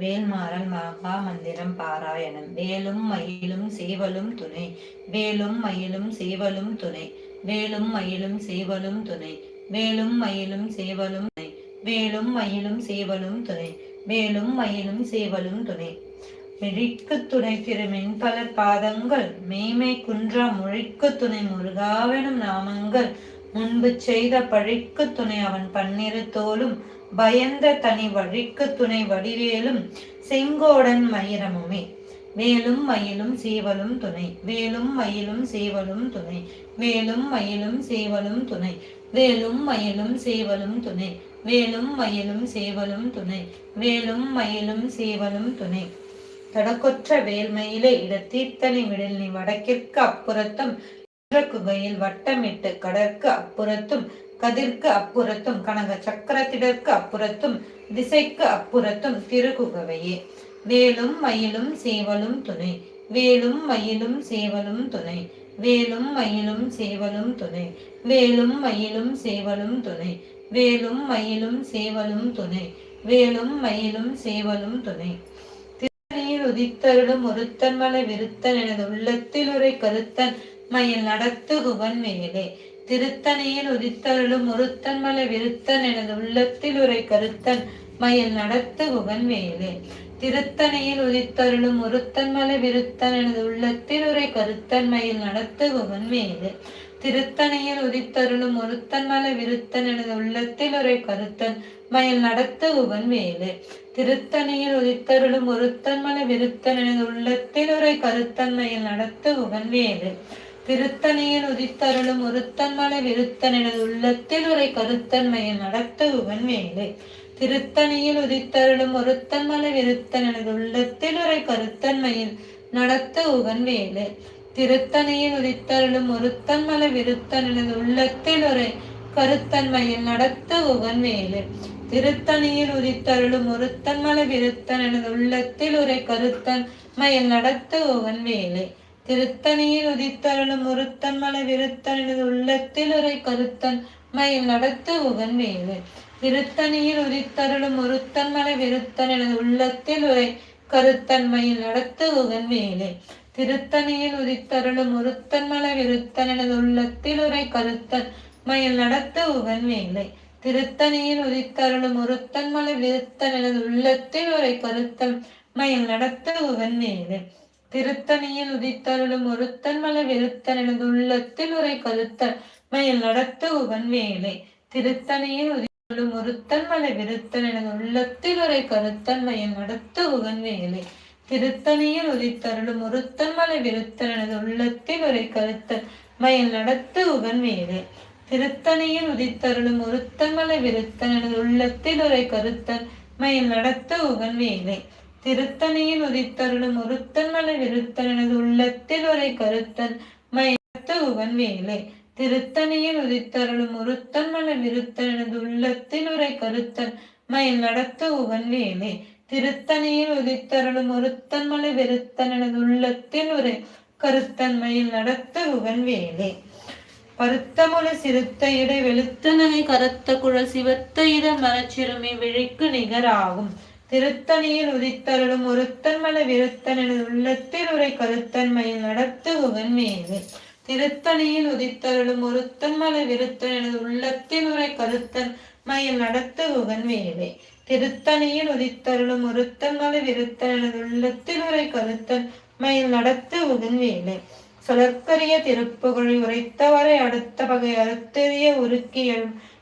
வேல்மாறல் மகா மந்திரம் பாராயணம். வேலும் மயிலும் சேவலும் துணை. வேலும் மயிலும் சேவலும் துணை. வேலும் மயிலும் சேவலும் துணை. வேலும் மயிலும் சேவலும் துணை. வேலும் மயிலும் சேவலும் துணை. வேலும் மயிலும் சேவலும் துணை. மெழிக்கு துணை திருமின் பல பாதங்கள். மேமை குன்றா மொழிக்கு துணை முருகாவெனும் நாமங்கள். முன்பு செய்த பழிக்கு துணை அவன் பன்னிரு தோலும் பயந்த தனி வழிக்கு துணை வடிவேலும் செங்கோடன் மயிரமுமே. வேலும் மயிலும் சேவலும் துணை. வேலும் மயிலும் சேவலும் துணை. வேலும் மயிலும் சேவலும் துணை. வேலும் மயிலும் சேவலும் துணை. வேலும் மயிலும் சேவலும் துணை. வேலும் மயிலும் சேவலும் துணை. தடக்கொற்ற வேல்மையிலே இடத்தீர்த்தனை விடல் நீ வடக்கிற்கு அப்புறத்தும் குகையில் வட்டமிட்டு கடற்கு அப்புறத்தும் கதிர்க்கு அப்புறத்தும் கனக சக்கரத்திடற்கு அப்புறத்தும் திசைக்கு அப்புறத்தும் திருகுகவையே வேலும் மயிலும் சேவலும் துணை. வேலும் மயிலும் சேவலும் துணை. வேலும் மயிலும் சேவலும் துணை. வேலும் மயிலும் சேவலும் துணை. வேலும் மயிலும் சேவலும் துணை. வேலும் மயிலும் சேவலும் துணை. திருநீர் உதித்தருடும் ஒருத்தன் மலை விருத்தன் எனது உள்ளத்தில் உரை கருத்தன். மயில் நடத்துகுவன் மேலே. திருத்தணியில் உதித்தருளும் ஒருத்தன் மலை விருத்தன் எனது உள்ளத்தில் உரை கருத்தன் மயில் நடத்துகுவன் மேலே. திருத்தணியில் உதித்தருளும் ஒருத்தன் மலை விருத்தன் எனது உள்ளத்தில் உரை கருத்தன் மயில் நடத்துகுவன் மேலே. திருத்தணியில் உதித்தருளும் ஒருத்தன் மலை விருத்தன் எனது உள்ளத்தில் உரை கருத்தன் மயில் நடத்து உவன் வேலு திருத்தணியில் உதித்தருளும் ஒருத்தன் மலை விருத்தன் எனது உள்ளத்தில் உரை கருத்தன் மயில் நடத்து உவன் வேலு திருத்தணியில் உதித்தருளும் ஒருத்தன் மலை விருத்தன் எனது உள்ளத்தில் உரை கருத்தன்மையில் நடத்த நடத்து உவன் திருத்தணியில் உதித்தருளும் ஒருத்தன் மலை விருத்தன் எனது உள்ளத்தில் உரை கருத்தன்மையில் நடத்த உகன் வேலை திருத்தணியில் உதித்தருளும் ஒருத்தன் மலை விருத்தன் எனது உள்ளத்தில் ஒரு கருத்தன்மையில் நடத்த உகன் வேலை திருத்தணியில் உதித்தருளும் ஒருத்தன் மலை விருத்தன் எனது உள்ளத்தில் உரை கருத்தன் மயில் நடத்த உகன் வேலை திருத்தணியில் உதித்தருளும் ஒருத்தன் மலை விருத்தன் எனது உள்ளத்தில் உரை கருத்தன் மயில் நடத்த உகன் வேலை திருத்தணியில் உதித்தருளும் ஒருத்தன் மலை விருத்தன் எனது உள்ளத்தில் உரை கருத்தன் மயில் நடத்து உகன் வேலை திருத்தணியில் உதித்தருளும் ஒருத்தன் மலை விருத்தன் எனது உள்ளத்தில் உரை கருத்தன் மயில் நடத்த உகன் வேலை திருத்தணியில் உதித்தருளும் ஒருத்தன் மலை விருத்தனது எனது உள்ளத்தில் உரை கருத்தன் மயில் நடத்த உகன் வேலை திருத்தணியில் உதித்தருளும் ஒருத்தன் மலை விருத்தன் எனது உள்ளத்தில் உரை கருத்தன் மயில் நடத்த உகன் வேலை. திருத்தணியில் உதித்தருளும் ஒருத்தன் மலை விருத்தன் எனது உள்ளத்தில் உரை கருத்தன் மயில் நடத்த உகன் வேலை. திருத்தணியில் உதித்தருளும் ஒருத்தன் மலை விருத்தன் எனது உள்ளத்தில் உரை கருத்தன் மயில் நடத்த உகன் வேலை. திருத்தணியில் உதித்தருளும் ஒருத்தன் மலை விருத்தன் எனது உள்ளத்தில் உரை கருத்தன் மயில் நடத்த உகன் வேலை. திருத்தணியில் உதித்தருளும் ஒருத்தன் மலை உள்ளத்தில் உரை கருத்தன். மயில் வேலை. திருத்தணியில் உதித்தருளும் ஒருத்தன் மலை உள்ளத்தில் உரை கருத்தன். மயில் நடத்த வேலை. திருத்தணியில் உதித்தருளும் ஒருத்தன் மலை வெறுத்தன் எனது உள்ளத்தில் ஒரு கருத்தன்மையில் நடத்த உவன் வேலை. பருத்தமுல சிறுத்த இடை வெளுத்தனனை கருத்த குழல் சிவத்த இட மரச்சிறுமி விழிக்கு நிகராகும். திருத்தணியில் உதித்தருளும் ஒருத்தன் மலை விருத்தன் எனது உள்ளத்தில் உரை கருத்தன்மையில் நடத்த உகன் வேலை திருத்தணியில் உதித்தருளும் ஒருத்தன் மலை விருத்தன் எனது உள்ளத்தில் உரை கருத்தன் மயில் நடத்த வேலை திருத்தணியில் உதித்தருளும் ஒருத்தன் மலை விருத்தன் எனது உள்ளத்தில் உரை கருத்தன் மயில் நடத்த உகன் வேலை சுழற்கரிய திருப்புகழி உரைத்தவரை அடுத்த பகை அறுத்தெறிய உருக்கிய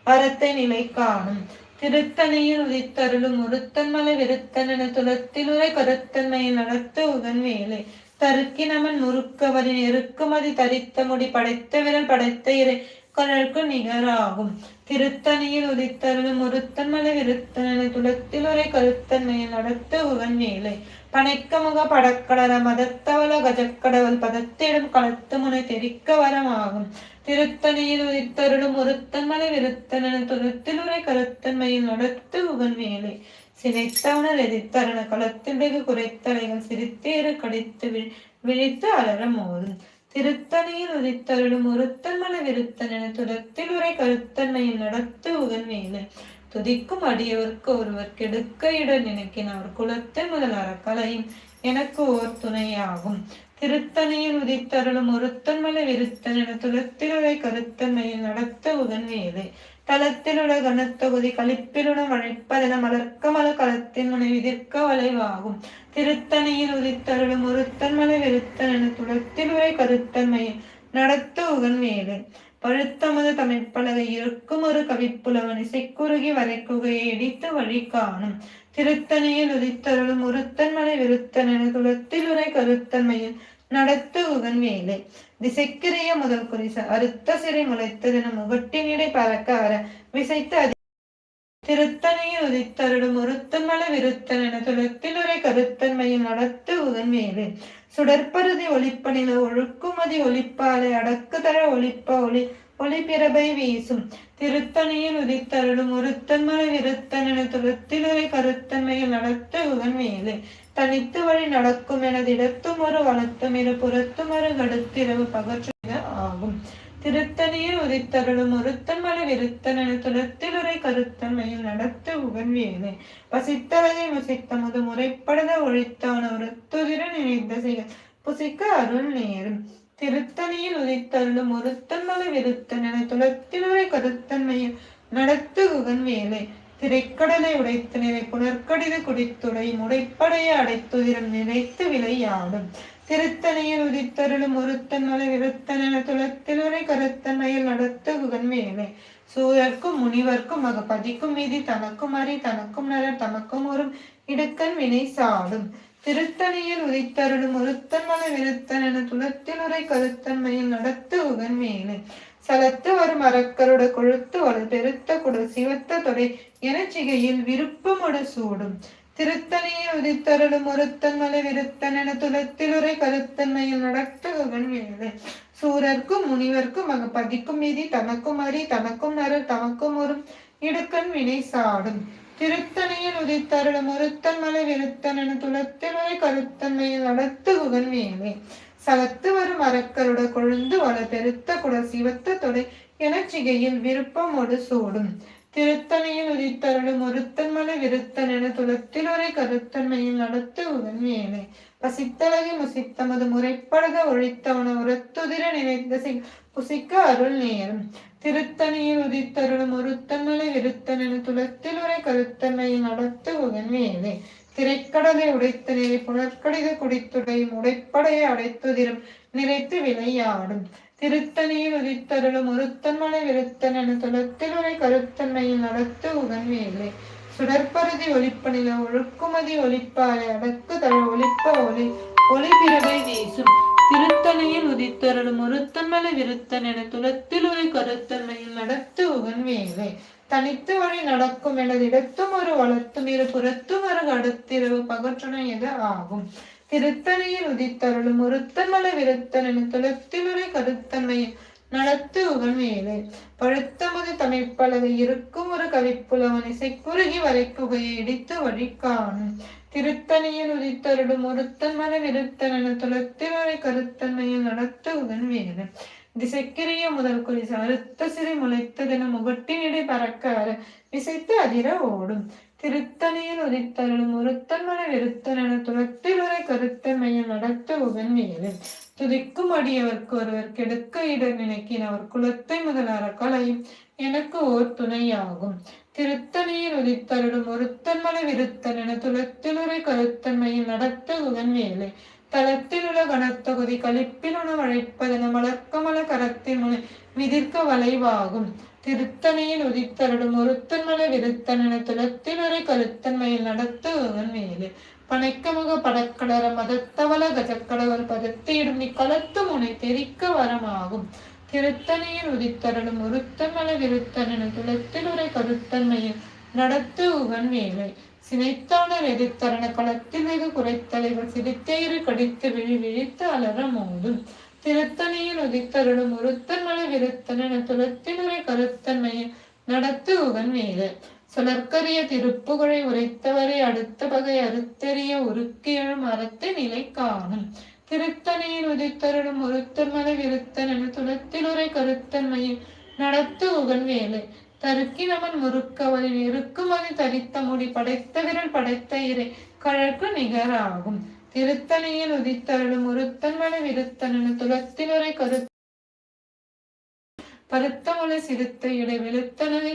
அறத்தை நிலை காணும் திருத்தணியில் உதித்தருளும் ஒருத்தன் விருத்தன துளத்திலுரை கருத்தன்மையை துளத்தில் உரை நடத்த உகன் வேலை. தருக்கினமன் முறுக்கவரின் எருக்குமதி தரித்த முடி படைத்த விரல் படைத்த இறை கழற்கு நிகராகும். திருத்தணியில் உதித்தருளும் உருத்தன்மலை விருத்தன துளத்தில் உரை கருத்தன்மையை நடத்த உகன் வேலை. பனைக்கமுக படக்கடல மதத்தவள கஜக்கடவல் பதத்திடும் களத்து முனை தெரிக்க வரமாகும். திருத்தணியில் உதித்தருளும் ஒருத்தன் மலை விருத்தன துளத்தில் உரை கருத்தன்மையில் நடத்து உகன் மேலே. சினைத்தவனர் எதிர்த்தரண களத்தில் வெகு குறைத்தலைகள் சிரித்தேறு கடித்து விழித்து அலற மோதும். திருத்தணியில் உதித்தருளும் ஒருத்தன் மன விருத்தன் துரத்தில் உரை கருத்தன்மையில் நடத்து உகன் வேலை துதிக்கும் அடியவர்க்கு ஒருவர் கெடுக்க இட அவர் குலத்தை முதல் அறக்கலையும். எனக்கு ஓர் துணையாகும். திருத்தணியில் உதித்தருளும் ஒருத்தன் மலை விருத்தன் என துலத்திலுரை கருத்தன்மையில் நடத்த உதன் தளத்திலுள்ள கனத்தொகுதி கழிப்பிலுடன் வளைப்பதென மலர்க்க மல களத்தின் முனை விதிர்க்க வளைவாகும். திருத்தணியில் உதித்தருளும் ஒருத்தன் மலை விருத்தன் என துளத்திலுரை கருத்தன்மையில் நடத்த உகன் பழுத்தமது தமிழ்ப்பலகை இருக்கும் ஒரு கவிப்புலவன் இசைக்குறுகி வரைக்குகையை இடித்து வழி காணும் திருத்தணியில் உதித்தருளும் உருத்தன் மலை விருத்தன் என துளத்தில் உரை கருத்தன்மையில் நடத்து உகன் வேலை திசைக்கிரிய முதல் குறிச அறுத்த சிறை முளைத்ததென முகட்டினிடை பறக்க வர விசைத்து அதி திருத்தணியில் உதித்தருளும் உருத்தமல மலை விருத்தன் என துளத்தில் உரை கருத்தன்மையில் நடத்து உகன் வேலை சுடற்பருதி ஒளிப்பனில ஒழுக்குமதி ஒளிப்பாலை அடக்கு தர ஒளிப்ப ஒளி ஒளிப்பிறவை வீசும். திருத்தணியில் உதித்தருளும் ஒருத்தன் மலை விருத்தன் என துளத்திலுரை கருத்தன்மையில் நடத்த உகன் வேலை தனித்து வழி நடக்கும் எனது இடத்தும் ஒரு வளர்த்தும் இரு புறத்தும் ஒரு கடுத்திரவு பகற்றுக ஆகும். திருத்தணியில் உதித்தருளும் ஒருத்தன் மலை விருத்தன் என துளத்திலுரை கருத்தன்மையில் நடத்த உகன் வேலை பசித்தவதை முசித்த முது முறைப்படுத ஒழித்தான ஒரு துதிர நினைந்த செயல். புசிக்க அருள் நேரும். திருத்தணியில் உதித்தருளும் ஒருத்தன் மலை விருத்தன் என கருத்தன்மையில் நடத்த வேலை. திரைக்கடலை உடைத்து நிறை புனற்கடிது குடித்துடை முடைப்படைய அடைத்துதிரம் நினைத்து விளையாடும். திருத்தணியில் உதித்தருளும் ஒருத்தன் மலை விருத்தன் என துளத்திலுரை கருத்தன்மையில் நடத்த குகன் வேலை. சூழற்கும் முனிவர்க்கும் மகபதிக்கும் மீதி தனக்கும் அறி தனக்கும் நலர் தமக்கும் ஒரு இடுக்கன் வினை சாடும். திருத்தணியில் உதித்தருளும் ஒருத்தன் மலை விருத்தன் என துளத்தில் உரை கருத்தன்மையில் நடத்து உகன் வேலை சலத்து வரும் அறக்கருட கொழுத்து வரும் பெருத்த குடு சிவத்த தொடை எனச்சிகையில் விருப்பமுடு சூடும். திருத்தணியில் உதித்தருளும் ஒருத்தன் மலை விருத்தன் என துளத்தில் உரை கருத்தன்மையில் நடத்துகன் வேலை சூரர்க்கும் முனிவர்க்கும் மகபதிக்கும் மீதி தனக்கும் அறி தனக்கும் நரர் தமக்கும் ஒரு இடுக்கண் வினை சாடும். திருத்தணியில் உதித்தருளும் ஒருத்தன் மலை விருத்தன் என துளத்திலுரை கருத்தன்மையில் நடத்துகுகன் வேலை சலத்து வரும் அறக்கருட கொழுந்து வள பெருத்த குட சிவத்த தொடை என சிகையில் விருப்பம் விருப்பமோடு சூடும். திருத்தணியில் உதித்தருளும் ஒருத்தன் மலை விருத்தன் என துளத்தில் ஒரு கருத்தன்மையில் நடத்து உடன் வேலை பசித்தலகி முசித்தமது முறைப்படுத ஒழித்தவன உரத்துதிர நினைந்த செய் புசிக்க அருள் நேரும். திருத்தணியில் உதித்தருளும் ஒருத்தமலை மலை துளத்தில் உரை கருத்தன்மையில் நடத்து உடன் வேலை திரைக்கடலை உடைத்த நிறை புனற்கடித குடித்துடையும் உடைப்படையை அடைத்துதிரும் நிறைத்து விளையாடும் திருத்தணியில் உதித்தருளும் ஒருத்தமலை மலை துளத்தில் உரை கருத்தன்மையில் நடத்து உகன் வேலை சுடற்பருதி ஒளிப்பனில ஒழுக்குமதி ஒளிப்பாலை அடக்கு தழ ஒளிப்ப ஒளி ஒளிபிரவை வீசும். திருத்தணியில் உதித்தருளும் ஒருத்தன்மலை விருத்தன் என துளத்தில் ஒரு கருத்தன்மையில் நடத்து உகன் வேலை. தனித்து வழி நடக்கும் எனது இடத்தும் ஒரு வளர்த்தும் இரு புறத்தும் ஒரு கடுத்திரவு பகற்றுணை எது ஆகும்? திருத்தணியில் உதித்தருளும் ஒருத்தன்மலை விருத்தன் என துளத்தில் ஒரு கருத்தன்மையில் நடத்து உகன் வேலை பழுத்தமது தமிழ்ப்பலகை இருக்கும் ஒரு கவிப்புலவன் இசைக்குறுகி வரைக்குகையை இடித்து வழி திருத்தணியில் உதித்தருடும் ஒருத்தன் மன விருத்தன் என துளத்தில் கருத்தன்மையில் நடத்து உகன் வேலை திசைக்கிரிய முதல் குறி சருத்த சிறை முளைத்ததென முகட்டினிடை பறக்க விசைத்து அதிர ஓடும். திருத்தணியில் உதித்தருளும் ஒருத்தன் மன விருத்தன் என துளத்தில் உரை நடத்த உகன் வேலை துதிக்கும் அடியவர்க்கு ஒருவர் கெடுக்க இடர் நினைக்கினவர் குலத்தை முதலார கலையும் எனக்கு ஓர் துணையாகும். திருத்தணியில் உதித்தருடும் ஒருத்தன் மலை விருத்தன் என துளத்திலுரை கருத்தன்மையில் நடத்த உகன் வேலை. தளத்தில் உள்ள கனத்தொகுதி கழிப்பில் உணவழைப்பதென மலர்க்கமல கரத்தின் முனை விதிர்க்க வளைவாகும். திருத்தணியில் உதித்தருடும் ஒருத்தன்மலை விருத்தன் என உரை கருத்தன்மையில் நடத்த உகன் வேலை பனைக்கமுக படக்கடர மதத்தவள கஜக்கடவர் பதத்தையிடும் இக்களத்து முனை தெரிக்க வரமாகும். திருத்தணியில் உதித்தருளும் ஒருத்தன்மலை விருத்தன் என கருத்தன்மையில் நடத்து உகன் வேலை சினைத்தானர் எதிர்த்தரண களத்தில் வெகு குறைத்தலைவர் சிரித்தேறு கடித்து விழி விழித்து அலற மோதும். திருத்தணியில் உதித்தருளும் ஒருத்தன் மலை விருத்தன் என துளத்தில் கருத்தன்மையில் நடத்து உகன் வேலை சுழற்கரிய திருப்புகழை உரைத்தவரை அடுத்த பகை அறுத்தெறிய உருக்கியழும் அறத்து நிலை காணும். திருத்தணியில் உதித்தருளும் ஒருத்தன் மலை விருத்தன் என துளத்தில் கருத்தன்மையில் நடத்து உகன் வேலை தருக்கினவன் முறுக்கவரின் இருக்குமதி தரித்த முடி படைத்த விரல் படைத்த இறை கழற்கு நிகராகும். திருத்தணியில் உதித்தருளும் ஒருத்தன் மன விருத்தனு துளத்திலுரை கரு பருத்தமுலை சிறுத்த இடை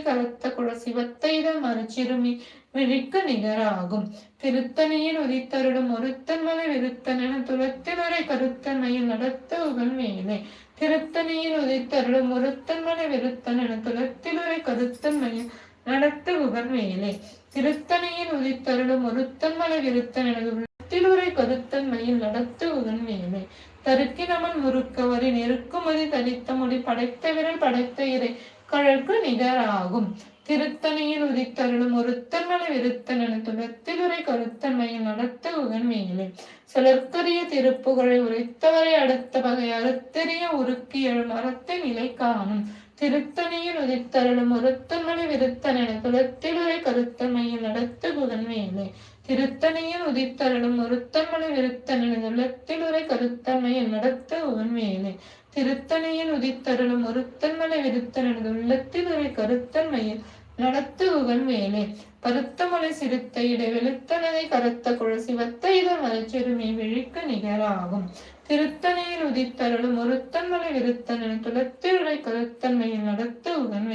கருத்த குல சிவத்த மறுச்சிறுமி விழிக்கு நிகராகும். திருத்தணியில் உதித்தருடும் ஒருத்தன்மலை விருத்தனென துளத்திலுரை கருத்தன்மையில் நடத்த உகன் மேலே திருத்தணியில் உதித்தருளும் ஒருத்தன்மலை விருத்தனென துளத்திலுரை கருத்தன்மையில் நடத்த உகன் மேலே திருத்தணியில் உதித்தருளும் ஒருத்தன்மலை மலை விருத்தனென துளத்திலுரை கருத்தன்மையில் நடத்து உகன் தருக்கினமன் முறுக்கவரி நெருக்குமதி தனித்த முடி படைத்த விரல் படைத்த இறை கழற்கு நிகராகும். திருத்தணியில் உதித்தருளும் ஒருத்தன்மலை விருத்தனென துளத்திலுரை கருத்தன்மையில் நடத்த உகன்மையிலே சிலர்க்கரிய திருப்புகழை உரைத்தவரை அடுத்த பகை அறுத்தெறிய உருக்கி எழும் அறத்தை நிலை காணும் திருத்தணியில் உதித்தருளும் ஒருத்தன்மலை விருத்தனென துளத்திலுரை கருத்தன்மையில் நடத்த குகன் திருத்தணியில் உதித்தருளும் ஒருத்தன்மலை உள்ளத்தில் உரை கருத்தன்மையில் நடத்த உண்மையிலே மேலே. திருத்தணியில் உதித்தருளும் ஒருத்தன்மலை விருத்தனது உள்ளத்தில் உரை கருத்தன்மையில் நடத்து உகன் மேலே. பருத்தமலை சிறுத்த இடை வெளுத்தனதை கருத்த குழ சிவத்த இத மலச்செருமை விழிக்கு நிகராகும். திருத்தனையில் உதித்தருளும் ஒருத்தன்மலை விருத்தன துளத்திலுடைய கருத்தன்மையில் நடத்து உகன்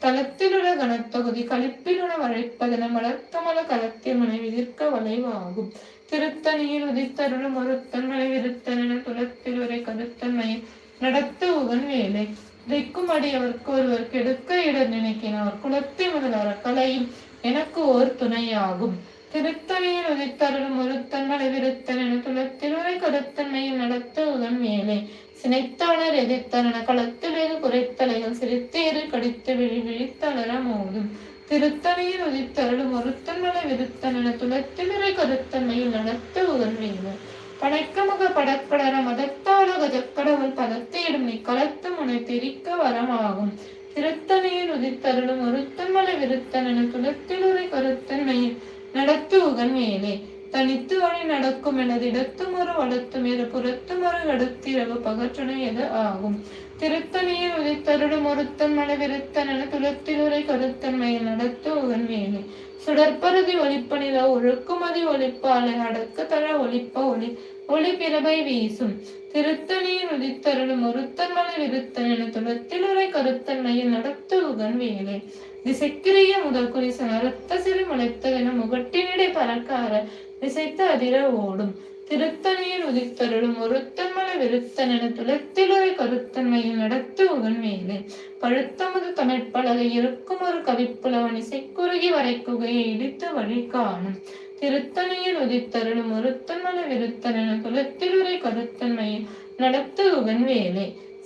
தளத்திலுள்ள கனத்தொகுதி களிப்பிலுள்ள வளைப்பதன மலர்த்தமல கலத்தில் மனை விதிர்க்க வளைவாகும். திருத்தணியில் உதித்தருளும் ஒருத்தன்மலை விருத்தன துளத்தில் உரை கருத்தன்மையில் நடத்து உகன் வேலை திக்கும் அடியவர்க்கு ஒருவர் கெடுக்க இடர் நினைக்கினார் குலத்தை முதலார கலையும் எனக்கு ஓர் துணையாகும். திருத்தணியில் உதித்தருளும் ஒருத்தன்மலை விருத்தன் என துளத்திலுரை கருத்தன்மையில் நடத்த உதன் மேலே. சினைத்தாளர் எதிர்த்தன களத்திலேறு குறைத்தலைகள் சிரித்தேறு கடித்து விழி விழித்தளர மோதும் திருத்தணியில் உதித்தருளும் ஒருத்தன்மலை விருத்தன என துளத்திலுரை கருத்தன்மையில் நடத்த உதன் மேலே. படைக்கமுக படக்கடர மதத்தால கஜக்கடவுள் பதத்தேடும் நீ கலத்து முனை தெரிக்க வரமாகும். திருத்தணியில் உதித்தருளும் ஒருத்தன்மலை விருத்தன என துளத்திலுரை கருத்தன்மையில் நடத்து உகன் மேலே. தனித்து வழி நடக்கும் எனது இடத்தும் ஒரு வளத்தும் இரு புறத்தும் ஒரு அடுத்திரவு பகற்றுணையது ஆகும்? திருத்தணியில் உதித்தருடும் ஒருத்தன் மலை விருத்தன் என துளத்திலுரை கருத்தன்மையில் நடத்து உகன் சுடற்பருதி ஒளிப்பனில ஒழுக்குமதி ஒளிப்பாலை அடக்கு தர ஒளிப்ப ஒளி ஒளி பிறவை வீசும். திருத்தணியில் உதித்தருளும் ஒருத்தன் மலை விருத்தன் என துளத்திலுரை கருத்தன்மையில் நடத்து உகன் வேலை திசைக்கிரிய முதல் குறிச நரத்த சிறு முளைத்ததென முகட்டினிடை பறக்கார திசைத்து அதிர ஓடும். திருத்தணியில் உதித்தருளும் ஒருத்தன் மலை விருத்தன் துளத்திலுரை கருத்தன்மையில் நடத்து உகன் மேலே பழுத்தமது தமிழ்ப்பலகை இருக்கும் ஒரு கவிப்புலவன் இசைக்குறுகி வரைக்குகையை இடித்து வழி காணும். திருத்தணியில் உதித்தருளும் ஒருத்தன் மலை விருத்தன் துளத்திலுரை கருத்தன்மையில் நடத்து உகன்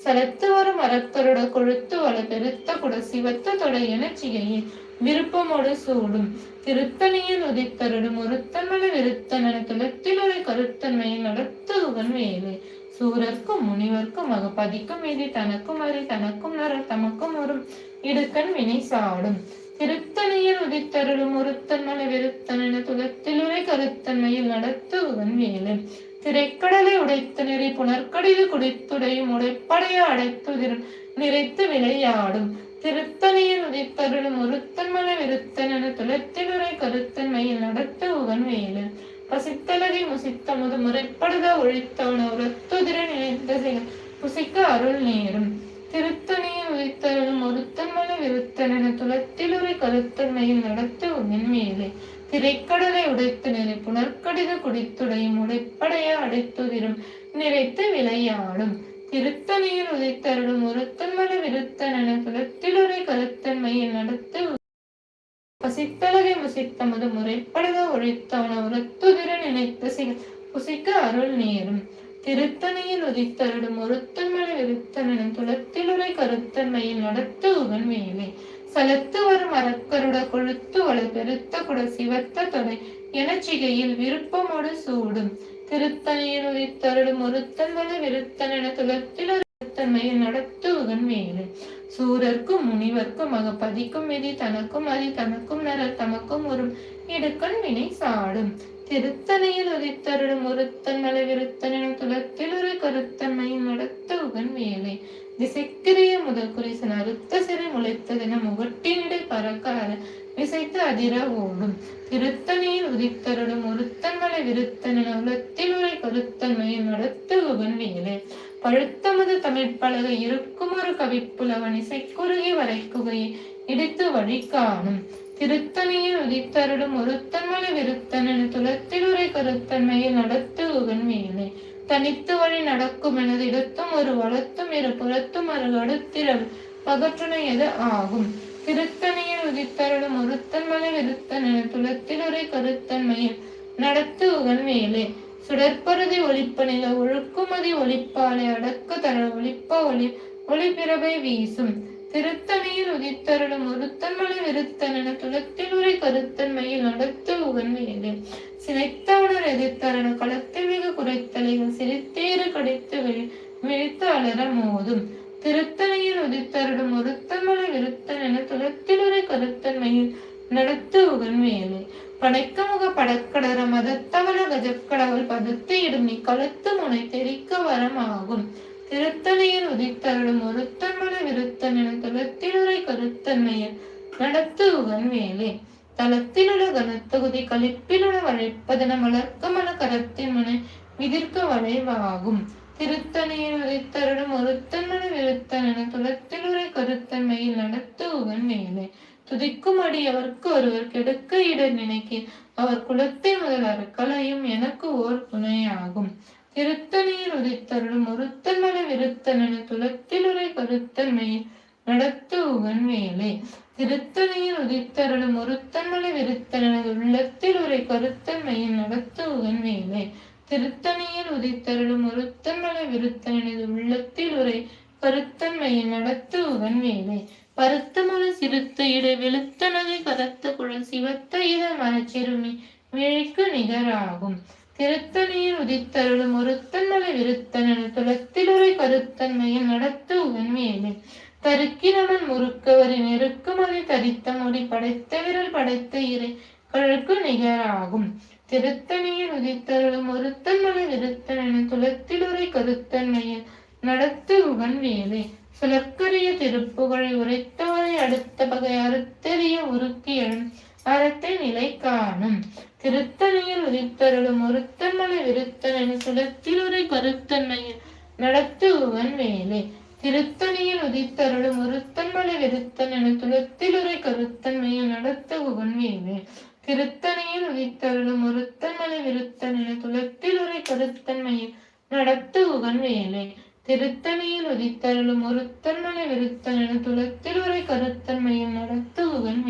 வேலை சலத்து வரும் அறக்கருட கொழுத்து வள பெருத்த குட சிவத்த தொடை என விருப்பமோடு சூடும். திருத்தணியில் உதித்தருடும் ஒருத்தன்மலை விருத்தன என துளத்தில் ஒரு கருத்தன்மையில் நடத்து உகன் வேலை சூரர்க்கும் முனிவர்க்கும் அகப்பதிக்கும் மீதி தனக்கும் அறி தனக்கும் நர தமக்கும் ஒரு இடுக்கண் வினை சாடும். திருத்தணியில் உதித்தருளும் ஒருத்தன்மலை விருத்தன் என துளத்திலுரை கருத்தன்மையில் நடத்து உகன் வேலை திரைக்கடலை உடைத்து நிறை புனர்கடிது குடித்துடையும் உடைப்படைய அடைத்துதிரும் நிறைத்து விளையாடும். திருத்தணியில் உதித்தருளும் ஒருத்தன்மலை விருத்தன் என துளத்திலுரை கருத்தன்மையில் நடத்து உகன் வேலு. பசித்தலகை முசித்த முது முறைப்படுத ஒழித்தவன உரத்துதிர நினைத்த செயல் புசிக்க அருள் நேரும். திருத்தணியில் உதித்தருளும் ஒருத்தன்மலை விருத்தன் என துளத்திலுரை கருத்தன்மையில் நடத்து உகன் மேலே திரைக்கடலை உடைத்து நிறை புனர்கடித குடித்துடையும் உடைப்படைய அடைத்துதிரும். நிறைத்து விளையாடும் திருத்தணியில் உதைத்தருடும் ஒருத்தன்மலை விருத்தன் புலத்திலுரை கருத்தன்மையில் நடத்து பசித்தலகை முசித்தமது முறைப்படுத ஒழித்தவன உரத்துதிர நினைத்த சிக புசிக்க அருள் நேரும். திருத்தணியில் உதித்தருடும் ஒருத்தன்மலை விருத்தன் துளத்திலுரை கருத்தன்மையில் நடத்து உகன் மேலே. சலத்து வரும் அறக்கருட கொழுத்து வள பெருத்த குட சிவத்த துணை எனச்சிகையில் விருப்பமோடு சூடும். திருத்தனையில் உதித்தருடும் ஒருத்தன் வள விருத்தன் என துளத்தில் தன்மையில் நடத்து உகன் வேறு சூரர்க்கும் முனிவர்க்கும் அகப்பதிக்கும் விதி தனக்கும் அதி தனக்கும் நர தமக்கும் ஒரு இடுக்கண் வினை சாடும். திருத்தனையில் உதித்தருளும் ஒருத்தன் மலை விருத்தன் என துலத்தில் ஒரு கருத்தன்மையும் நடத்த உகன் வேலை திசைக்கிரிய முதல் குறிசன் அறுத்த சிறை முளைத்ததென முகட்டினிடை பறக்காத விசைத்து அதிர ஓடும். திருத்தனையில் உதித்தருளும் ஒருத்தன் மலை விருத்தன் என உலத்தில் உரை கருத்தன்மையும் நடத்த உகன் வேலை பழுத்தமது தமிழ் இருக்கும் ஒரு கவிப்புலவன் இசைக்குறுகி வரைக்குகையை இடித்து வழி காணும் திருத்தணியில் உதித்தருடும் ஒருத்தன்மலை விருத்தனு துலத்தில் உரை கருத்தன்மையில் நடத்து உகன் வேலை தனித்து வழி நடக்கும் எனது இடத்தும் ஒரு வளத்தும் இரு புறத்தும் ஒரு அடுத்திரவு பகற்றுணை எது ஆகும்? திருத்தணியில் உதித்தருடும் ஒருத்தன்மலை விருத்தன் என உரை கருத்தன்மையில் நடத்து உகன் வேலை சுடற்பருதி ஒளிப்பனில ஒழுக்குமதி ஒளிப்பாலை அடக்கு தர ஒளிப்ப ஒளி ஒளிபிறவை வீசும். திருத்தணியில் உதித்தருளும் ஒருத்தன்மலை விருத்தன் என துலத்தில் உரை கருத்தன்மையில் நடத்து உகன் சினைத்தவனர் எதிர்த்தரன களத்தில் மிக குறைத்தலைகள் சிரித்தேறு கடித்து விழித்து அலர மோதும். திருத்தணியில் உதித்தருளும் ஒருத்தன்மலை விருத்தன் என துலத்தில் உரை கருத்தன்மையில் நடத்து உகன் வேலை படைக்கமுக படக்கடர மதத்தவள கஜக்கடவுள் பதத்து இடுமி கழுத்து முனை தெரிக்க வரமாகும். திருத்தணியில் உதித்தருளும் ஒருத்தன்மன விருத்தன் என தளத்திலுரை கருத்தன்மையில் நடத்து உகன் வேலே. தளத்திலுள்ள கனத்தகுதி கழிப்பிலுள்ள வளைப்பதன மலர்க்கமல கரத்தின் முனை விதிர்க்க வளைவாகும். திருத்தணியில் உதித்தருளும் ஒருத்தன்மன விருத்தன் என துளத்திலுரை கருத்தன்மையில் நடத்து உகன் வேலை. துதிக்கும் அடி அவர்க்கு ஒருவர் கெடுக்க இட நினைக்க அவர் குலத்தை முதல் அறக்கலையும் எனக்கு ஓர் துணையாகும். திருத்தணியில் உதித்தருளும் ஒருத்தன்மலை விருத்தன் என துலத்தில் உரை கருத்தன்மையில் நடத்து உகன் வேலை திருத்தணியில் உதித்தருளும் ஒருத்தன்மலை விருத்தன் உள்ளத்தில் உரை கருத்தன்மையின் நடத்து உகன் வேலை திருத்தணியில் உதித்தருளும் ஒருத்தன்மலை விருத்தனது உள்ளத்தில் உரை கருத்தன்மையின் நடத்து உகன் வேலை பருத்தமல சிறுத்த இடை வெளுத்தனதை கதத்த குழல் சிவத்த இட மரச்சிறுமி விழிக்கு நிகராகும். திருத்தணியில் உதித்தருளும் ஒருத்தன்மலை விருத்தன் துளத்திலுரை கருத்தன்மையில் நடத்து உகன் வேலை தருக்கினவன் முறுக்கவரி நெருக்குமதி தரித்த மொழி படைத்த விரல் படைத்த இறை கழுக்கு நிகராகும். திருத்தணியில் உதித்தருளும் ஒருத்தன்மலை விருத்தன் துளத்திலுரை கருத்தன்மையில் நடத்து உகன் வேலை சுலக்கரிய திருப்புகழை உரைத்தவரை அடுத்த பகை அறுத்தறிய உருக்கி அறத்தை நிலை காணும். திருத்தணியில் உதித்தருளும் ஒருத்தன்மலை விருத்தன் என சுலத்தில் உரை கருத்தன்மையில் நடத்துவன் வேலை திருத்தணியில் உதித்தருளும் ஒருத்தன்மலை விருத்தன் என துளத்தில் உரை கருத்தன்மையில் நடத்து வேலை திருத்தணியில் உதித்தருளும் ஒருத்தன்மலை விருத்தன் என துளத்தில் உரை கருத்தன்மையில் நடத்து வேலை திருத்தணியில் உதித்தருளும் ஒருத்தன்மலை விருத்தன் என துளத்தில் உரை கருத்தன்மையில் நடத்து உகன்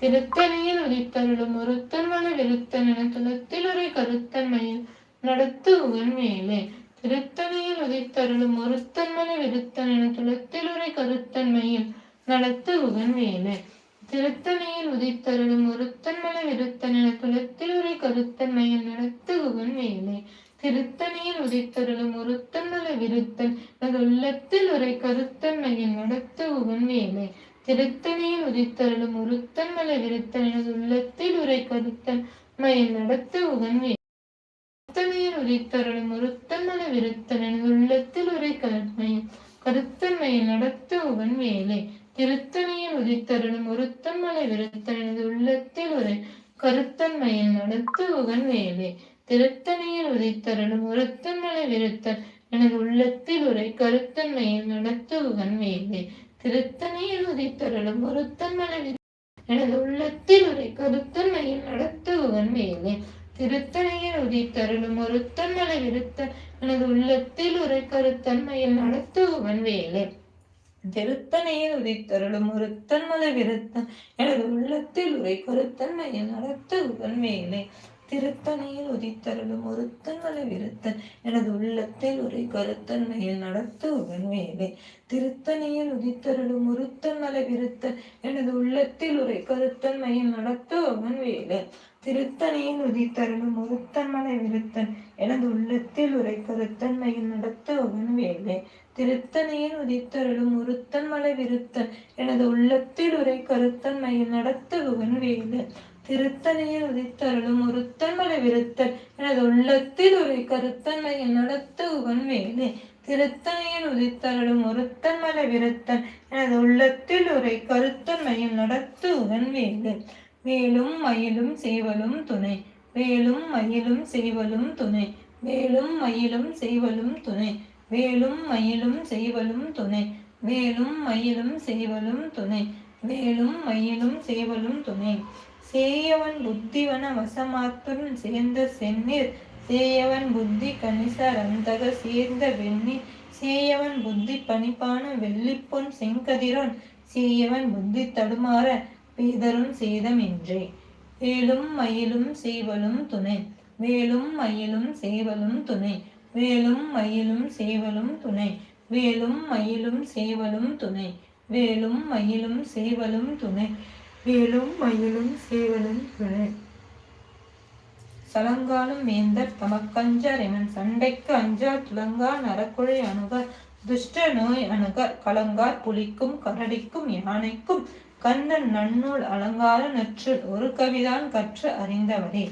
திருத்தணியில் உதித்தருளும் ஒருத்தன்மலை விருத்தன் என துளத்தில் உரை கருத்தன்மையில் நடத்து மேலே திருத்தணியில் உதித்தருளும் ஒருத்தன்மனை விருத்தன் என துளத்தில் உரை கருத்தன்மையில் நடத்து மேலே திருத்தணியில் உதித்தருளும் ஒருத்தன்மனை விருத்தன் என துளத்தில் உரை கருத்தன்மையில் நடத்து மேலே திருத்தணியில் உதித்தருளும் ஒருத்தன்மலை விருத்தன் எனது உள்ளத்தில் உரை கருத்தன்மையில் நடத்து உகன்வேலை திருத்தணியில் உதித்தருளும் ஒருத்தன்மலை விருத்தன் எனது உள்ளத்தில் உரை கருத்தன் மயில் நடத்து உகன் திருத்தணியில் உதித்தருளும் ஒருத்தன்மலை விருத்தன் எனது உள்ளத்தில் உரை கருத்மையில் கருத்தன்மையில் நடத்து உகன்வேலை திருத்தணியில் உதித்தருளும் ஒருத்தன்மலை விருத்தன் எனது உள்ளத்தில் உரை கருத்தன்மையில் நடத்து உகன்வேலை வேலை திருத்தணியில் உதித்தருளும் ஒருத்தன்மலை விருத்தன் எனது உள்ளத்தில் உரை கருத்தன்மையை நடத்து உகன் வேலை திருத்தணியில் உதித்தருளும் ஒருத்தன்மலை எனது உள்ளத்தில் உரை கருத்தன்மையில் நடத்து உகன் வேலை திருத்தணியில் உதித்தருளும் ஒருத்தன்மலை விருத்தன் எனது உள்ளத்தில் உரை கருத்தன்மையில் நடத்துகன் வேலை திருத்தணியில் உதித்தருளும் ஒருத்தன்மலை விருத்தன் எனது உள்ளத்தில் உரை கருத்தன்மையில் நடத்துகன் வேலை திருத்தணியில் உதித்தருளும் ஒருத்தன்மலை விருத்தன் எனது உள்ளத்தில் உரை கருத்தன்மையில் நடத்து உகன் வேலை திருத்தணியில் உதித்தருளும் ஒருத்தன்மலை விருத்தன் எனது உள்ளத்தில் உரை கருத்தன்மையில் நடத்து உகன் வேலை திருத்தணியில் உதித்தருளும் ஒருத்தன்மலை விருத்தன் எனது உள்ளத்தில் உரை கருத்தன்மையில் நடத்து உகன் வேலை திருத்தணியில் உதித்தருளும் ஒருத்தன்மலை விருத்தன் எனது உள்ளத்தில் உரை கருத்தன்மையில் நடத்து உகன் வேலை திருத்தணியில் உதித்தருளும் ஒருத்தன்மலை விருத்தன் எனது உள்ளத்தில் ஒரு கருத்தன்மை நடத்து உவன் வேலே திருத்தணியில் உதித்தருளும் ஒருத்தன்மலை விருத்தன் எனது உள்ளத்தில் ஒரு கருத்தன்மையில் நடத்து உவன் வேலும் மயிலும் சேவலும் துணை. வேலும் மயிலும் சேவலும் துணை. வேலும் மயிலும் சேவலும் துணை. வேலும் மயிலும் சேவலும் துணை. வேலும் மயிலும் சேவலும் துணை. வேலும் மயிலும் சேவலும் துணை. சேயவன் புத்திவன வசமாத்துடன் சேர்ந்த செந்நீர் சேயவன் புத்தி கணிச ரந்தக சேர்ந்த வெந்நீர் சேயவன் புத்தி பணிப்பான வெள்ளிப்பொன் செங்கதிரோன் சேயவன் புத்தி தடுமாற பேதரும் சேதமின்றே வேலும் மயிலும் சேவலும் துணை வேலும் மயிலும் சேவலும் துணை வேலும் மயிலும் சேவலும் துணை வேலும் மயிலும் சேவலும் துணை வேலும் மயிலும் சேவலும் துணை. வேலும் மயிலும் சேவலும் துணை சலங்காலும் வேந்தர் தமக்கஞ்சர் எமன் சண்டைக்கு அஞ்சார் துலங்கா நரக்குழை அணுகர் துஷ்ட நோய் அணுகர் கலங்கார் புலிக்கும் கரடிக்கும் யானைக்கும் கண்ணன் நன்னூல் அலங்கார நற்றில் ஒரு கவிதான் கற்று அறிந்தவரே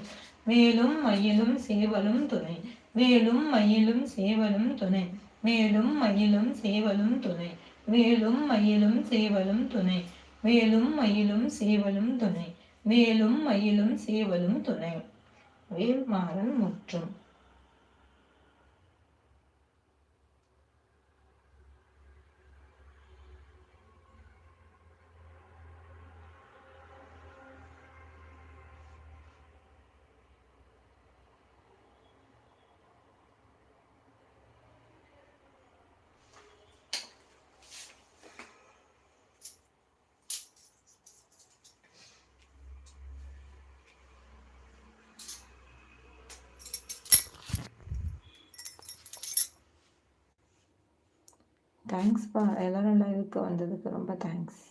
வேலும் மயிலும் சேவலும் துணை. வேலும் மயிலும் சேவலும் துணை. வேலும் மயிலும் சேவலும் துணை. வேலும் மயிலும் சேவலும் துணை. வேலும் மயிலும் சேவலும் துணை. வேலும் மயிலும் சேவலும் துணை. வேல்மாறன் முற்றும். தேங்க்ஸ்ப்பா எல்லோரும் லைவுக்கு வந்ததுக்கு ரொம்ப தேங்க்ஸ்